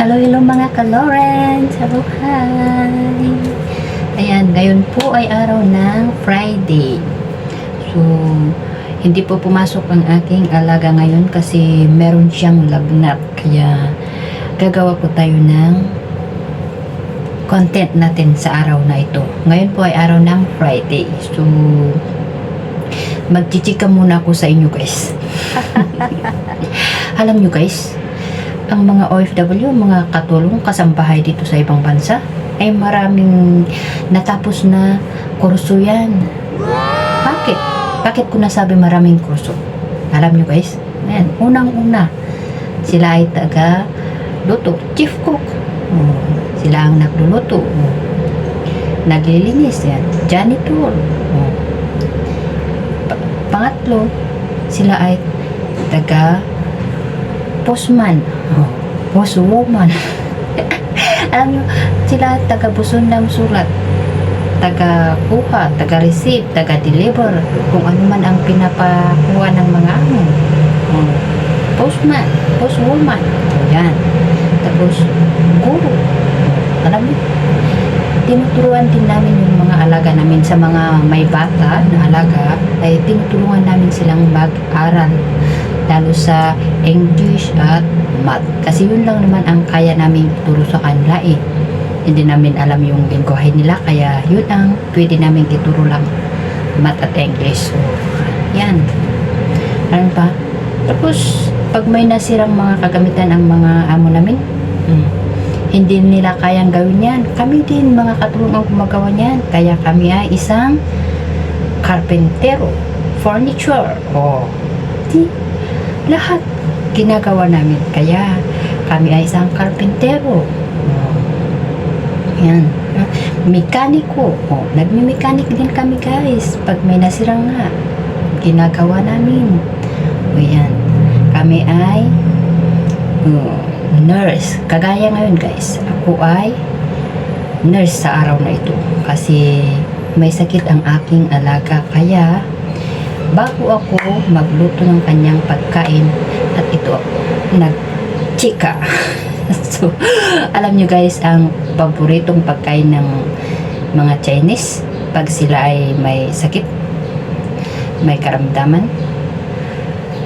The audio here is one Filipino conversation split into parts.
Hello, hello mga ka-Lawrence! Hello, hi! Ayan, ngayon po ay araw ng Friday. So, hindi po pumasok ang aking alaga ngayon kasi meron siyang lagnat. Kaya, gagawa po tayo ng content natin sa araw na ito. Ngayon po ay araw ng Friday. So, magchichika muna ako sa inyo guys. Alam nyo guys, ang mga OFW, mga katulong, kasambahay dito sa ibang bansa, ay maraming natapos na kurso yan. Bakit? Bakit ko nasabi maraming kurso? Alam nyo guys, ayan, unang-una, sila ay taga luto, chief cook. Oh, sila ang nagluluto. Oh. Naglilinis yan, janitor. Oh. Pa- pangatlo, sila ay taga postman. Oh, postwoman. Alam nyo, sila taga-buson ng sulat. Taga-kuha, taga-receive, taga-deliver. Kung ano man ang pinapakuha ng mga amo. Oh, postman, postwoman. Oh, yan. Tapos, guro. Alam mo, tinuturuan din namin yung mga alaga namin sa mga may bata na alaga ay tinutulungan namin silang mag-aral lalo sa English at Math. Kasi yun lang naman ang kaya namin ituro sa kanila eh. Hindi namin alam yung lingwahe nila kaya yun ang pwede namin ituro lang Math at English. So yan. Ano pa? Tapos pag may nasirang mga kagamitan ang mga amo namin hmm, hindi nila kayang gawin yan. Kami din mga katulong ang gumagawa niyan. Kaya kami ay isang carpentero, furniture, o di, lahat ginagawa namin. Kaya kami ay isang carpentero. Oh. Yan. Mekaniko. Oh, nagmi-mechanic din kami guys. Pag may nasirang nga, ginagawa namin. O yan. Kami ay oh, nurse. Kagaya ngayon guys, ako ay nurse sa araw na ito. Kasi may sakit ang aking alaga. Kaya bago ako magluto ng kanyang pagkain at ito nagchika. so, alam nyo guys, ang paboritong pagkain ng mga Chinese pag sila ay may sakit, may karamdaman,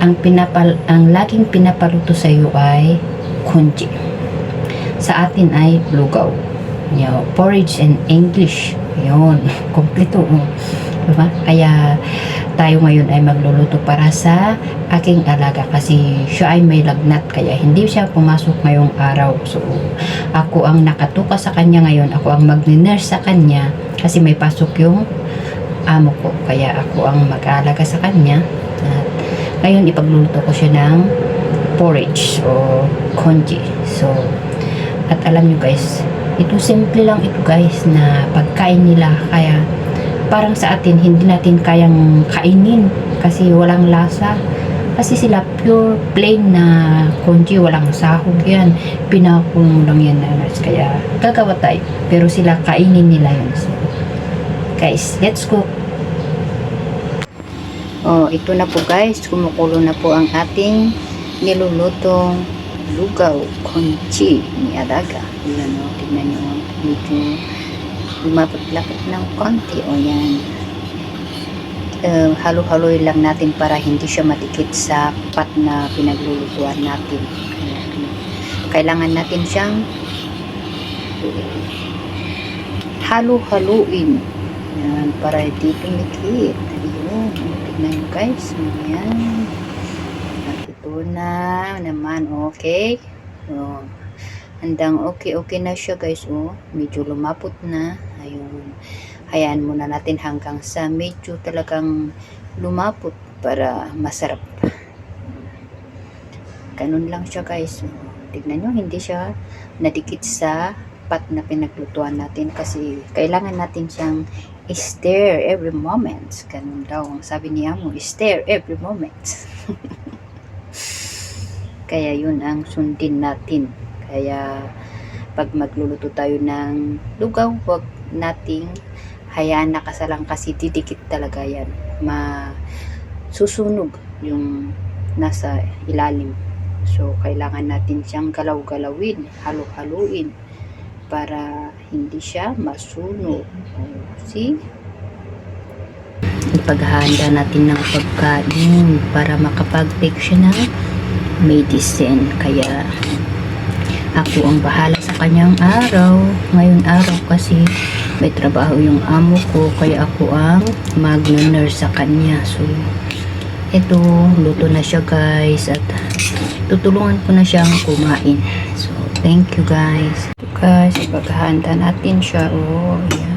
ang pinapal ang laging pinapaluto sa iyo ay kunji. Sa atin ay lugaw. Yo, porridge in English. Yun, kompleto. Diba? Kaya tayo ngayon ay magluluto para sa aking alaga kasi siya ay may lagnat kaya hindi siya pumasok ngayong araw. So, ako ang nakatuka sa kanya ngayon. Ako ang mag-nurse sa kanya kasi may pasok yung amo ko. Kaya ako ang mag-aalaga sa kanya. At ngayon ipagluluto ko siya ng porridge o congee. So, at alam nyo guys, ito simple lang ito guys na pagkain nila. Kaya parang sa atin hindi natin kayang kainin kasi walang lasa. Kasi sila pure plain na congee, walang sahog yan. Pinakulong lang yan na nurse. Kaya gagawa tayo. Pero sila kainin nila yun. So, guys, let's cook. Oh, ito na po guys, kumukulo na po ang ating nilulutong lugaw, konchi ni Adaga. Yan o, tignan nyo, medyo lumapot-lapot ng konti. O yan. Uh, halo-haloy lang natin para hindi siya matikit sa pat na pinaglulutuan natin. Kailangan natin siyang halo-haluin. Yan, para hindi tumikit. Ayun, tignan nyo guys. Ayan. At ito na naman, okay. So, handang okay-okay na siya guys. Oh, medyo lumapot na. Ayun. Hayaan muna natin hanggang sa medyo talagang lumapot para masarap. Ganun lang siya guys. Tignan nyo, hindi siya nadikit sa pat na pinaglutuan natin kasi kailangan natin siyang stare every moment. Ganun daw sabi niya mo, stare every moment. Kaya yun ang sundin natin. Kaya pag magluluto tayo ng lugaw, wag nating hayaan nakasalang kasi didikit talaga yan. Ma susunog yung nasa ilalim. So, kailangan natin siyang galaw-galawin, halo-haluin para hindi siya masunog. See? Ipaghahanda natin ng pagkain para makapag-bake siya ng medicine. Kaya, ako ang bahala sa kanyang araw. Ngayon araw kasi may trabaho yung amo ko, kaya ako ang mag-nurse sa kanya. So, ito, luto na siya guys at tutulungan ko na siyang kumain. So, thank you guys. So, guys, paghahanda natin siya. Oh, yan.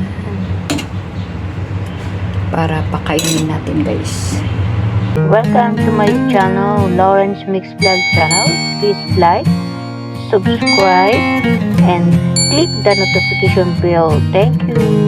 Para pakainin natin guys. Welcome to my channel, Lawrence Mix Vlog channel. Please like, subscribe, and click the notification bell. Thank you.